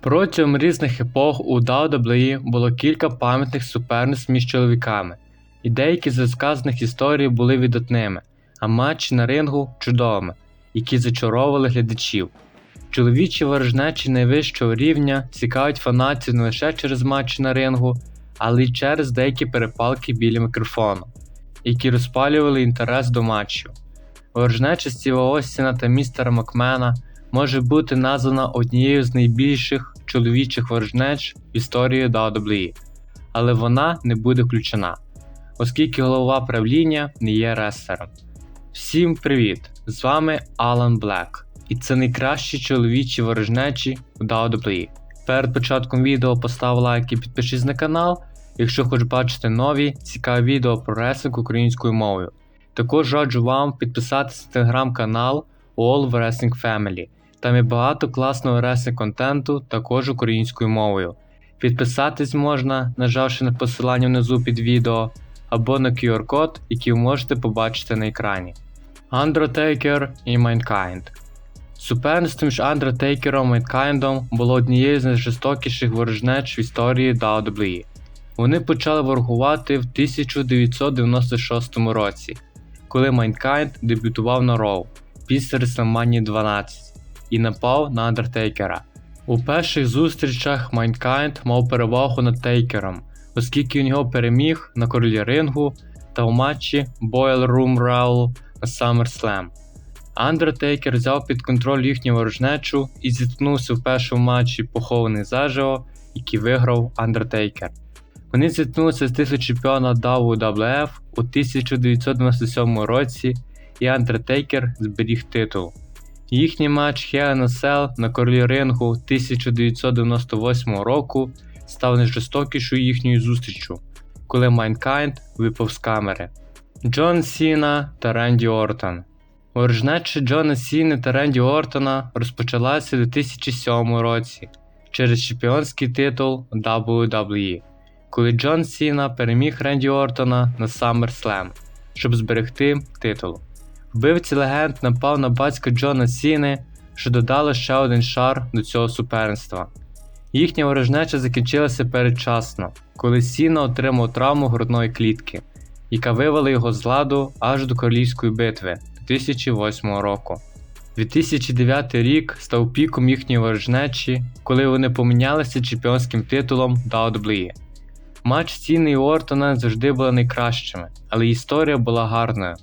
Протягом різних епох у WWE було кілька пам'ятних суперництв між чоловіками, і деякі з розказаних історій були видатними, а матчі на рингу чудовими, які зачаровували глядачів. Чоловічі ворожнечі найвищого рівня цікавить фанатів не лише через матчі на рингу, але й через деякі перепалки біля мікрофону, які розпалювали інтерес до матчів. Ворожнеча Стіва Остіна та містера Макмена може бути названа однією з найбільших чоловічих ворожнеч в історії WWE, але вона не буде включена, оскільки голова правління не є рестлером. Всім привіт! З вами Алан Блек, і це найкращі чоловічі ворожнечі в WWE. Перед початком відео постав лайк і підпишись на канал, якщо хочеш бачити нові цікаві відео про реслінг українською мовою. Також раджу вам підписатися на телеграм-канал All Wrestling Family. Там є багато класного реслінг контенту, також українською мовою. Підписатись можна, нажавши на посилання внизу під відео, або на QR-код, який ви можете побачити на екрані. Undertaker і Mankind Суперництво між Undertakerом і Mankind було однією з найжорстокіших ворожнеч в історії WWE. Вони почали ворогувати в 1996 році, коли Mankind дебютував на Raw після WrestleMania 12 і напав на Андертейкера. У перших зустрічах Mankind мав перевагу над Тейкером, оскільки він його переміг на королі рингу та в матчі Boiler Room Brawl на SummerSlam. Андертейкер взяв під контроль їхню ворожнечу і зіткнувся в першому матчі похований заживо, який виграв Андертейкер. Вони зіткнулися з титулу чемпіона WWF у 1997 році, і Андертейкер зберіг титул. Їхній матч Cell на королі рингу 1998 року став найжорстокішою їхньою зустрічю, коли Майнкайнд випав з камери. Джон Сіна та Ренді Ортон. Ворожнеча Джона Сіни та Ренді Ортона розпочалася у 2007 році через чемпіонський титул WWE, коли Джон Сіна переміг Ренді Ортона на SummerSlam, щоб зберегти титул. Вбивці легенд напав на батька Джона Сіни, що додало ще один шар до цього суперництва. Їхня ворожнеча закінчилася передчасно, коли Сіна отримав травму грудної клітки, яка вивела його з ладу аж до королівської битви 2008 року. 2009 рік став піком їхньої ворожнечі, коли вони помінялися чемпіонським титулом WWE. Матч Сіни і Ортона завжди були найкращими, але історія була гарною.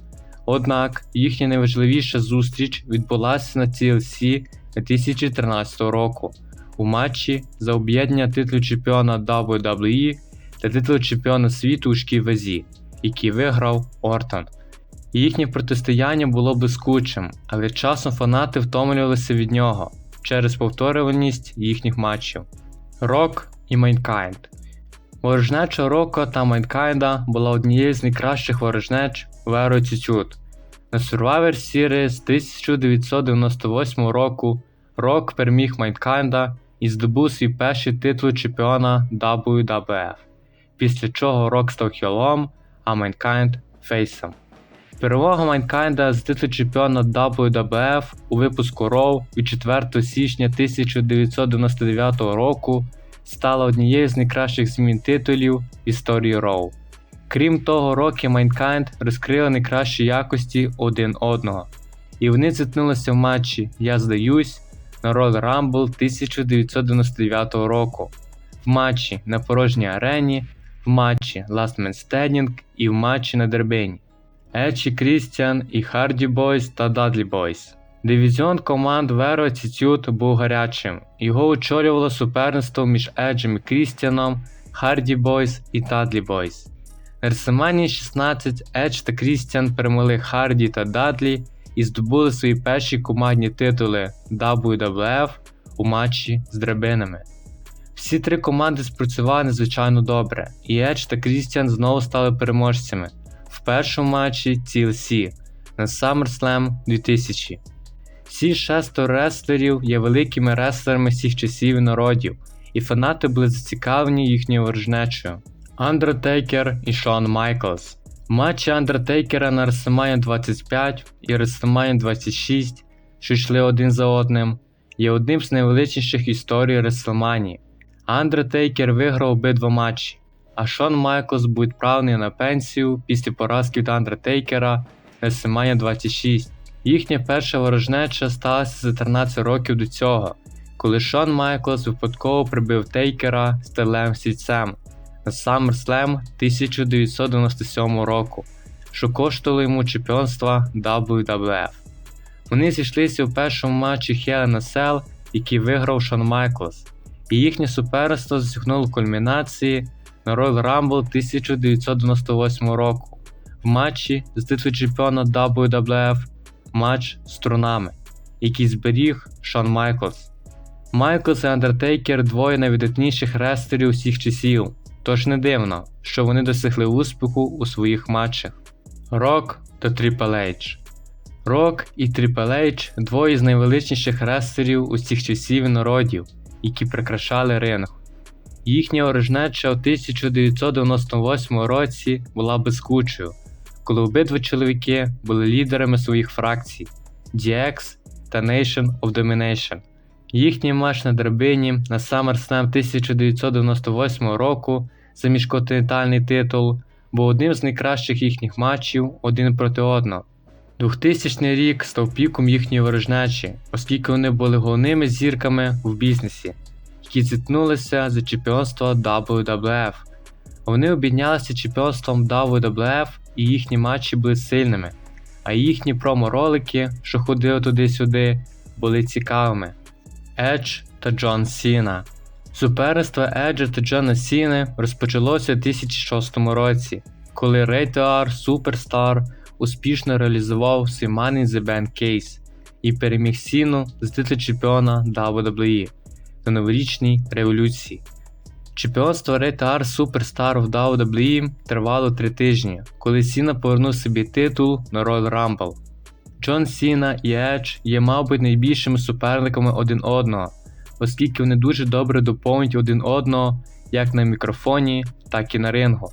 Однак їхня найважливіша зустріч відбулася на TLC 2013 року у матчі за об'єднання титулу чемпіона WWE та титулу чемпіона світу у шкій вазі, який виграв Ортон. Їхнє протистояння було блискучим, але часом фанати втомлювалися від нього через повторюваність їхніх матчів. Рок і Майнкайнд Ворожнеча Роко та Майнкайнда була однією з найкращих ворожнеч в еру Attitude. На Survivor Series 1998 року Рок переміг Майнкайнда і здобув свій перший титул чемпіона WWF, після чого Рок став хілом, а Майнкайнд фейсом. Перемога Майнкайнда з титулу чемпіона WWF у випуску Raw від 4 січня 1999 року стала однією з найкращих змін титулів в історії Raw. Крім того, Рокі Майнкайнд розкрили найкращі якості один одного, і вони зіткнулися в матчі Я здаюсь на Royal Rumble 1999 року, в матчі на порожній арені, в матчі Last Man Standing і в матчі на Дербені. Еджі Крістіан і Харді Бойс та Дадлі Бойс. Дивізіон команд Vero Attitude був гарячим. Його очолювало суперництво між Еджем і Крістіаном, Харді Бойс і Дадлі Бойс. WrestleMania 16 Едж та Крістіан перемогли Харді та Дадлі і здобули свої перші командні титули WWF у матчі з драбинами. Всі три команди спрацювали надзвичайно добре, і Едж та Крістіан знову стали переможцями в першому матчі TLC на SummerSlam 2000. Всі шестеро реслерів є великими реслерами всіх часів і народів, і фанати були зацікавлені їхньою ворожнечою. Undertaker і Шон Майклс. Матчі Undertaker на WrestleMania 25 і WrestleMania 26, що йшли один за одним, є одним з найвеличніших історій Реслманії. Андертейкер виграв обидва матчі, а Шон Майклс був відправлений на пенсію після поразки від Андертейкера WrestleMania 26. Їхня перша ворожнеча сталася за 13 років до цього, коли Шон Майклс випадково прибив Тейкера сталевим стільцем на SummerSlam 1997 року, що коштувало йому чемпіонства WWF. Вони зійшлися у першому матчі Hell in a який виграв Шон Майклс, і їхнє суперництво засягнуло кульмінації на Royal Rumble 1998 року в матчі з титулу чемпіона WWF матч з трунами, який зберіг Шон Майклс. Майклс і Андертейкер двоє найвидатніших рестлерів усіх часів, тож не дивно, що вони досягли успіху у своїх матчах. Рок та Triple H Рок і Triple H – двоє з найвеличніших рестлерів усіх часів і народів, які прикрашали ринг. Їхня орижнеча у 1998 році була безкучою, коли обидва чоловіки були лідерами своїх фракцій DX та Nation of Domination. Їхній матч на драбині на SummerSlam 1998 року за міжконтинентальний титул був одним з найкращих їхніх матчів один проти одного. 2000 рік став піком їхньої ворожнечі, оскільки вони були головними зірками в бізнесі, які зіткнулися за чемпіонство WWF. Вони обіднялися чемпіонством WWF і їхні матчі були сильними, а їхні промо-ролики, що ходили туди-сюди, були цікавими. Едж та Джон Сіна. Суперництво Еджа та Джона Сіни розпочалося у 2006 році, коли Рейтеар Суперстар успішно реалізував свій Money in the Bank кейс і переміг Сіну з титулу чемпіона WWE на новорічній революції. Чемпіонство Рейтеар Суперстар в WWE тривало три тижні, коли Сіна повернув собі титул на Royal Rumble. Джон Сіна і Едж є, мабуть, найбільшими суперниками один одного, оскільки вони дуже добре доповнюють один одного як на мікрофоні, так і на рингу.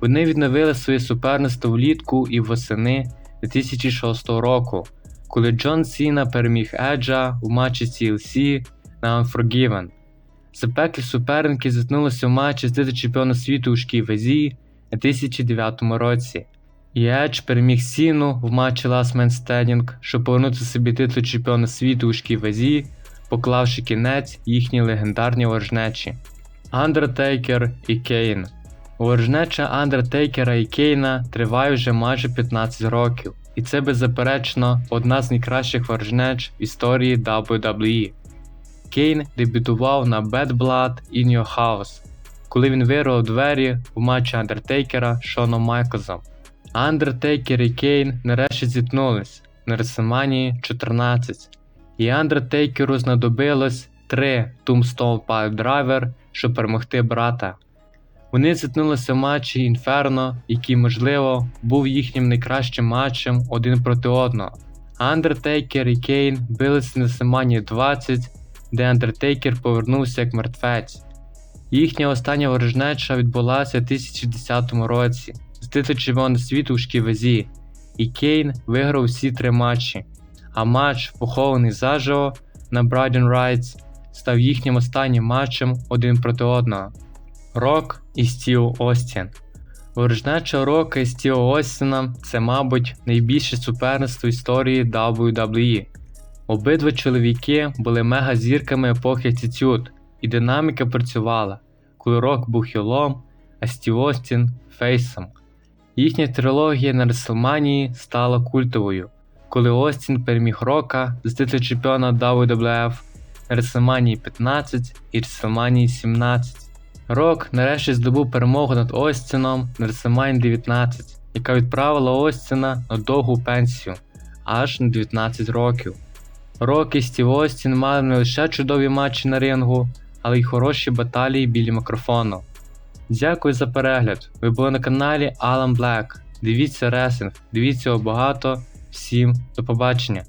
Вони відновили своє суперництво влітку і восени 2006 року, коли Джон Сіна переміг Еджа у матчі CLC на Unforgiven. Запеклі суперники зіткнулися в матчі з чемпіона світу у шкій вазі у 2009 році. Едж переміг Сіну в матчі Last Man Standing, щоб повернути собі титул чемпіона світу у шкій вазі, поклавши кінець їхній легендарній ворожнечі. Андертейкер і Кейн Ворожнеча Андертейкера і Кейна триває вже майже 15 років, і це беззаперечно одна з найкращих ворожнеч в історії WWE. Кейн дебютував на Bad Blood in Your House, коли він вирвав двері в матчі Андертейкера Шоном Майклзом. Андертейкер і Кейн нарешті зіткнулись на WrestleMania 14, і Андертейкеру знадобилось 3 Tombstone Piledriver, щоб перемогти брата. Вони зіткнулися в матчі Інферно, який, можливо, був їхнім найкращим матчем один проти одного. Андертейкер і Кейн билися на WrestleMania 20, де Андертейкер повернувся як мертвець. Їхня остання ворожнеча відбулася у 2010 році з титулу світу у шківазі, і Кейн виграв всі три матчі, а матч, похований заживо на Брайден Райтс, став їхнім останнім матчем один проти одного. Рок і Стів Остін. Ворожнеча Рока і Стіва Остіна це, мабуть, найбільше суперництво історії WWE. Обидва чоловіки були мегазірками епохи Attitude, і динаміка працювала, коли Рок був хілом, а Стів Остін фейсом. Їхня трилогія на Реслманії стала культовою, коли Остін переміг Рока з титулу чемпіона WWF на Реслманії 15 і Реслманії 17. Рок нарешті здобув перемогу над Остіном на WrestleMania 19, яка відправила Остіна на довгу пенсію аж на 19 років. Рок і Стів Остін мали не лише чудові матчі на рингу, але й хороші баталії біля мікрофону. Дякую за перегляд. Ви були на каналі Alan Black. Дивіться ресинг, дивіться його багато. Всім до побачення!